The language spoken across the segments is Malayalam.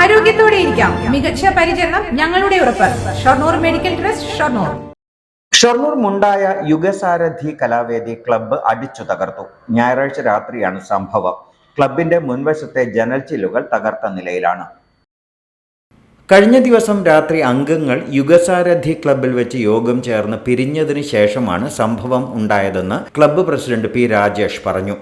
ആരോഗ്യത്തോടെ ഇരിക്കാം. മികച്ച പരിചരണം ഞങ്ങളുടെ ഉറപ്പ്. Shoranur medical trust Shoranur. Shoranur Mundaya Yugasarathi Kalavedi club അടിച്ചു തകർത്തു ഞായറാഴ്ച രാത്രിയാണ് സംഭവം. ക്ലബിന്റെ മുൻവശത്തെ ജനൽ ചില്ലുകൾ തകർത്ത നിലയിലാണ്. കഴിഞ്ഞ ദിവസം രാത്രി അംഗങ്ങൾ യുഗസാരഥി ക്ലബിൽ വെച്ച് യോഗം ചേർന്ന് പിരിഞ്ഞതിന് ശേഷമാണ് സംഭവം ഉണ്ടായതെന്ന് ക്ലബ്ബ് പ്രസിഡന്റ് പി രാജേഷ് പറഞ്ഞു.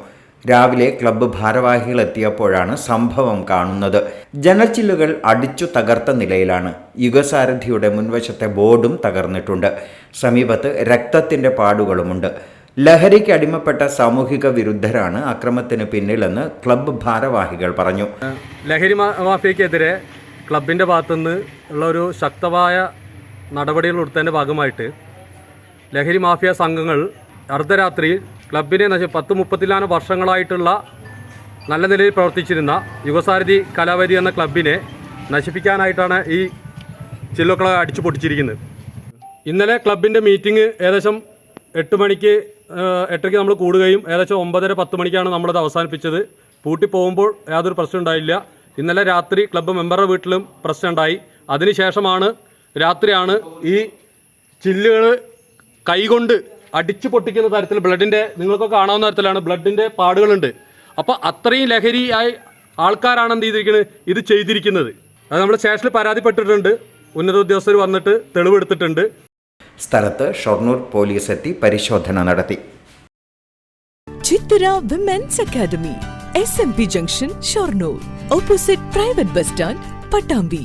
രാവിലെ ക്ലബ്ബ് ഭാരവാഹികൾ എത്തിയപ്പോഴാണ് സംഭവം കാണുന്നത്. ജനച്ചില്ലുകൾ അടിച്ചു തകർത്ത നിലയിലാണ്. യുഗസാരഥിയുടെ മുൻവശത്തെ ബോർഡും തകർന്നിട്ടുണ്ട്. സമീപത്ത് രക്തത്തിന്റെ പാടുകളുമുണ്ട്. ലഹരിക്ക് അടിമപ്പെട്ട സാമൂഹിക വിരുദ്ധരാണ് അക്രമത്തിന് പിന്നിലെന്ന് ക്ലബ്ബ് ഭാരവാഹികൾ പറഞ്ഞു. ലഹരി മാഫിയക്കെതിരെ ക്ലബിന്റെ ഭാഗത്തുനിന്ന് ഉള്ള ഒരു ശക്തമായ നടപടികൾ എടുത്തതിന്റെ ഭാഗമായിട്ട് ലഹരി മാഫിയ സംഘങ്ങൾ അർദ്ധരാത്രി ക്ലബിനെ നശി പത്ത് മുപ്പത്തിലാണ് വർഷങ്ങളായിട്ടുള്ള നല്ല നിലയിൽ പ്രവർത്തിച്ചിരുന്ന യുവസാരഥി കലാവരി എന്ന ക്ലബിനെ നശിപ്പിക്കാനായിട്ടാണ് ഈ ചില്ലുക്കളെ അടിച്ചു പൊട്ടിച്ചിരിക്കുന്നത് ഇന്നലെ ക്ലബിന്റെ മീറ്റിംഗ് ഏകദേശം എട്ട് മണിക്ക് എട്ടരയ്ക്ക് നമ്മൾ കൂടുകയും ഏകദേശം ഒമ്പതര പത്ത് മണിക്കാണ് നമ്മളത് അവസാനിപ്പിച്ചത്. പൂട്ടി പോകുമ്പോൾ യാതൊരു പ്രശ്നം ഉണ്ടായില്ല. ഇന്നലെ രാത്രി ക്ലബ്ബ് മെമ്പറുടെ വീട്ടിലും പ്രശ്നം ഉണ്ടായി. അതിനുശേഷമാണ് രാത്രിയാണ് ഈ ചില്ലുകൾ കൈകൊണ്ട് അടിച്ചു പൊട്ടിക്കുന്ന തരത്തിൽ ബ്ലഡിന്റെ നിങ്ങൾക്ക് കാണാവുന്ന തരത്തിലാണ് ബ്ലഡിന്റെ പാടുകളുണ്ട്. അപ്പോൾ അത്രയും ലഹരിയായി ആൾക്കാരാണ് എന്ത് ചെയ്തിരിക്കുന്നത് ഇത് ചെയ്തിരിക്കുന്നത്. അത് നമ്മൾ സ്റ്റേഷനിൽ പരാതിപ്പെട്ടിട്ടുണ്ട്. ഉന്നത ഉദ്യോഗസ്ഥർ വന്നിട്ട് തെളിവെടുത്തിട്ടുണ്ട് സ്ഥലത്ത് ഷൊർണൂർ പോലീസ് എത്തി പരിശോധന നടത്തി. Chithara women's academy S M P junction Shoranur opposite private bus stand Pattambi